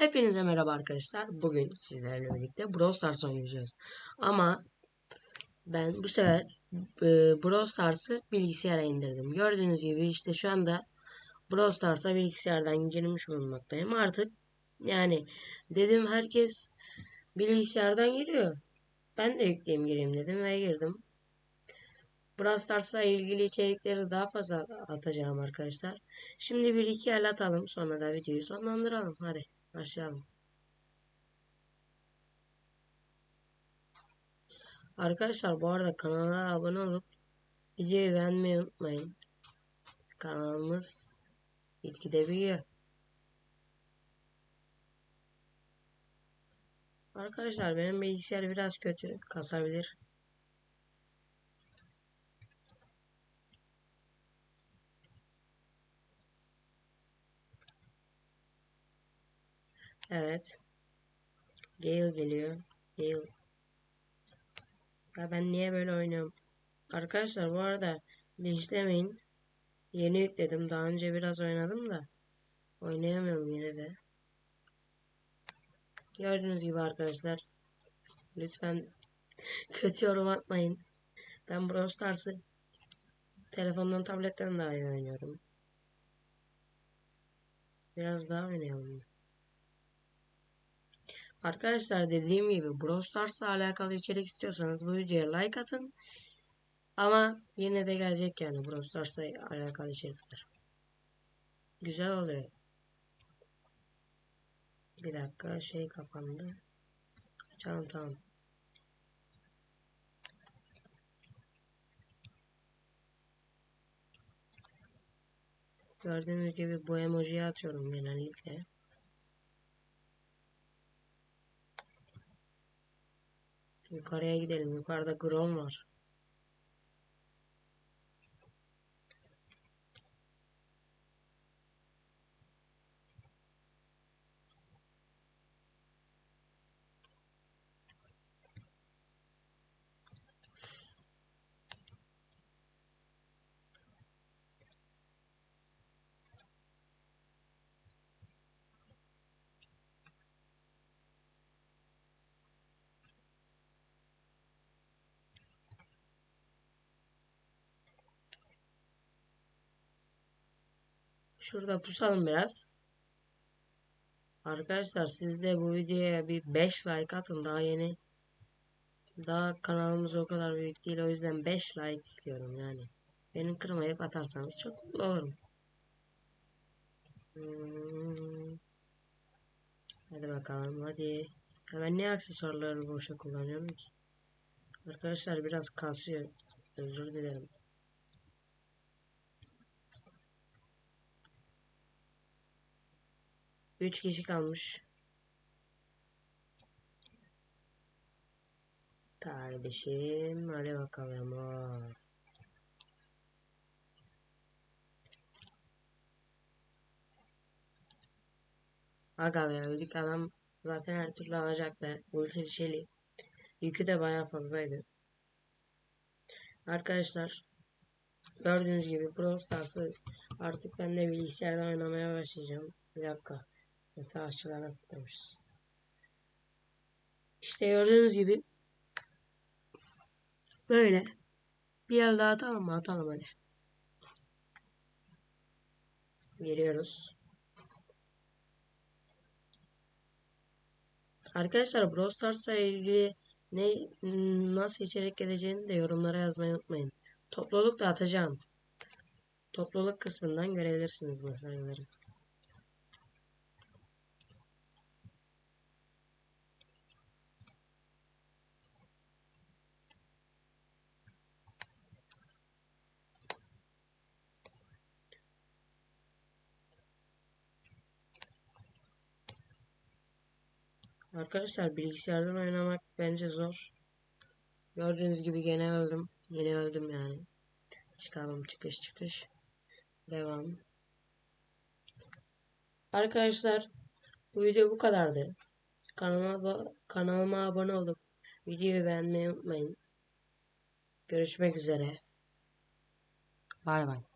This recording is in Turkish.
Hepinize merhaba arkadaşlar. Bugün sizlerle birlikte Brawl Stars oynayacağız. Ama ben bu sefer e, Brawl Stars'ı bilgisayara indirdim. Gördüğünüz gibi işte şu anda Brawl Stars'a bilgisayardan girmiş bulunmaktayım. Artık yani dedim herkes bilgisayardan giriyor. Ben de yükleyeyim gireyim dedim ve girdim. Brawl Stars'la ilgili içerikleri daha fazla atacağım arkadaşlar. Şimdi bir iki el atalım sonra da videoyu sonlandıralım. Hadi. Başlayalım. Arkadaşlar bu arada kanala abone olup videoyu beğenmeyi unutmayın. Kanalımız gitgide büyüyor. Arkadaşlar benim bilgisayar biraz kötü. Kasabilir. Evet. Gale geliyor. Gale. Ya ben niye böyle oynuyorum? Arkadaşlar bu arada linçlemeyin. Yeni yükledim. Daha önce biraz oynadım da. Oynayamıyorum yine de. Gördüğünüz gibi arkadaşlar. Lütfen kötü yorum atmayın. Ben Brawl Stars'ı telefondan tabletten daha iyi oynuyorum. Biraz daha oynayalım. Arkadaşlar dediğim gibi Brawl Stars'la alakalı içerik istiyorsanız bu videoya like atın. Ama yine de gelecek yani Brawl Stars'la alakalı içerikler. Güzel oluyor. Bir dakika şey kapandı. Açalım tamam. Gördüğünüz gibi bu emojiyi açıyorum genellikle. Yukarıya gidelim. Yukarıda Grom var. Şurada pusalım biraz. Arkadaşlar siz de bu videoya bir 5 like atın. Daha yeni. Daha kanalımız o kadar büyük değil. O yüzden 5 like istiyorum yani. Benim kırmayıp atarsanız çok mutlu olurum. Hmm. Hadi bakalım hadi. Hemen niye aksesuarları boşa kullanıyorum ki? Arkadaşlar biraz kasıyor. Özür dilerim. 3 kişi kalmış. Kardeşim hadi bakalım. Aa. Aga be öldük adam zaten her türlü alacaktı. Ulti şeyli. Yükü de baya fazlaydı. Arkadaşlar gördüğünüz gibi Brawl Stars'ı artık ben de bilgisayarda oynamaya başlayacağım. Bir dakika. Mesela aşçılara tıklamışız. İşte gördüğünüz gibi böyle bir el daha atalım mı? Atalım hadi. Geliyoruz. Arkadaşlar Brawl Stars'la ilgili ne nasıl içerik geleceğini de yorumlara yazmayı unutmayın. Topluluk da atacağım. Topluluk kısmından görebilirsiniz mesajları. Arkadaşlar bilgisayardan oynamak bence zor. Gördüğünüz gibi gene öldüm. Yine öldüm yani. Çıkalım çıkış çıkış. Devam. Arkadaşlar bu video bu kadardı. Kanalıma, kanalıma abone olup videoyu beğenmeyi unutmayın. Görüşmek üzere. Bay bay.